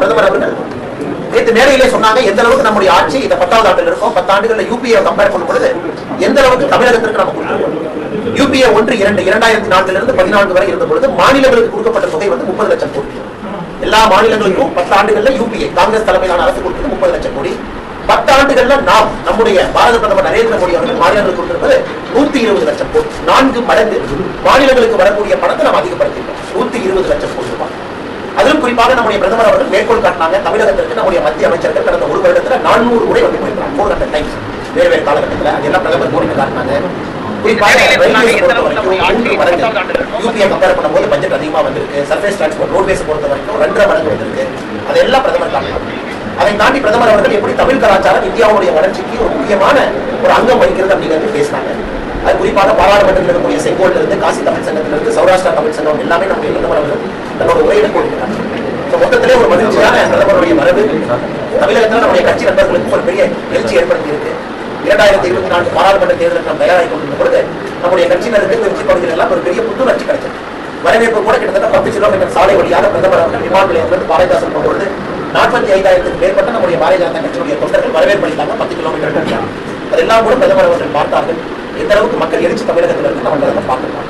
பிரதமர் அவர்கள் நேற்று மேடையிலே சொன்னாங்க எந்த அளவுக்கு நம்முடைய ஆட்சி இந்த பத்தாவது ஆண்டில் இருக்கும் பத்தாண்டுகள்ல யூபிஏ கம்பேர் பண்ணும் பொழுது எந்த அளவுக்கு தமிழகத்திற்கு நம்ம யூபிஏ ஒன்று இரண்டு இரண்டாயிரத்தி நான்குல இருந்து பதினான்கு வரை இருந்த பொழுது மாநிலங்களுக்கு கொடுக்கப்பட்ட தொகை வந்து முப்பது லட்சம் கோடி. எல்லா மாநிலங்களுக்கும் பத்து ஆண்டுகள்ல யூபிஏ காங்கிரஸ் தலைமையிலான அரசு கொடுத்தது முப்பது லட்சம் கோடி. பத்து ஆண்டுகள்ல நாம் நம்முடைய பாரத பிரதமர் நரேந்திர மோடி அவர்கள் மாநிலங்களுக்கு கொடுத்திருப்பது நூத்தி இருபது லட்சம் கோடி. நான்கு மடங்கு மாநிலங்களுக்கு வரக்கூடிய பணத்தை நாம் அதிகப்படுத்திட்டோம் நூத்தி இருபது லட்சம் கோடி. குறிப்பாக நம்முடைய பிரதமர் அவர்கள் மேற்கோள் காட்டினாங்க தமிழகத்திற்கு நம்முடைய மத்திய அமைச்சர்கள் கடந்த ஒரு வருடத்துல நானூறு முறை வந்து போயிருக்காங்க. ஃபோர் ஹண்ட்ரட் டைம்ஸ் வேறு வேறு காலகட்டத்தில். அதெல்லாம் பிரதமர் மோடி காட்டினாங்க. யூபிஐ கம்பேர் பண்ணும்போது பட்ஜெட் அதிகமா வந்திருக்கு. சர்ஃபேஸ் டிரான்ஸ்போர்ட் ரோட்வேஸ் பொறுத்த வரைக்கும் ரெண்டரை மடங்கு வந்திருக்கு. அதெல்லாம் பிரதமர் காட்டினாங்க அதை தாண்டி பிரதமர் அவர்கள் எப்படி தமிழ் கலாச்சாரம் இந்தியாவுடைய வளர்ச்சிக்கு ஒரு முக்கியமான ஒரு அங்கம் வகிக்கிறது அப்படிங்கிறது பேசினாங்க. அது குறிப்பாக பாராளுமன்றத்தில் இருக்கக்கூடிய செங்கோல்ல இருந்து காசி தமிழ் சங்கத்திலிருந்து சௌராஷ்டிரா தமிழ் சங்கம் எல்லாமே நம்முடைய அவர்கள் தன்னோட உரையில போட்டிருக்கிறாங்க So, மொத்தத்திலே ஒரு மகிழ்ச்சியான பிரதமருடைய மரபு. தமிழகத்தில் நம்முடைய கட்சி நண்பர்களுக்கு ஒரு பெரிய எழுச்சி ஏற்படுத்தி இருக்கு இரண்டாயிரத்தி இருபத்தி நான்கு பாராளுமன்ற தேர்தலுக்கு நாம் தயாராகி கொண்டிருந்த பொழுது நம்முடைய கட்சியினருக்கு திருச்சி பகுதியில் எல்லாம் ஒரு பெரிய புத்துணர்ச்சி கிடைச்சது. வரவேற்பு கூட கிட்டத்தட்ட பத்து கிலோமீட்டர் சாலை வழியாக பிரதமர் அவர்கள் விமான நிலையத்திலிருந்து பாரதிதாசன் போகும்போது நாற்பத்தி ஐந்தாயிரத்துக்கு மேற்பட்ட நம்முடைய பாரதிய ஜனதா கட்சியுடைய தொண்டர்கள் வரவேற்பு அளித்தாங்க பத்து கிலோமீட்டர் அதெல்லாம் கூட பிரதமர் அவர்கள் பார்த்தார்கள். எந்த அளவுக்கு மக்கள் எழுச்சி தமிழகத்தில் இருந்து நம்ம பார்க்கலாம்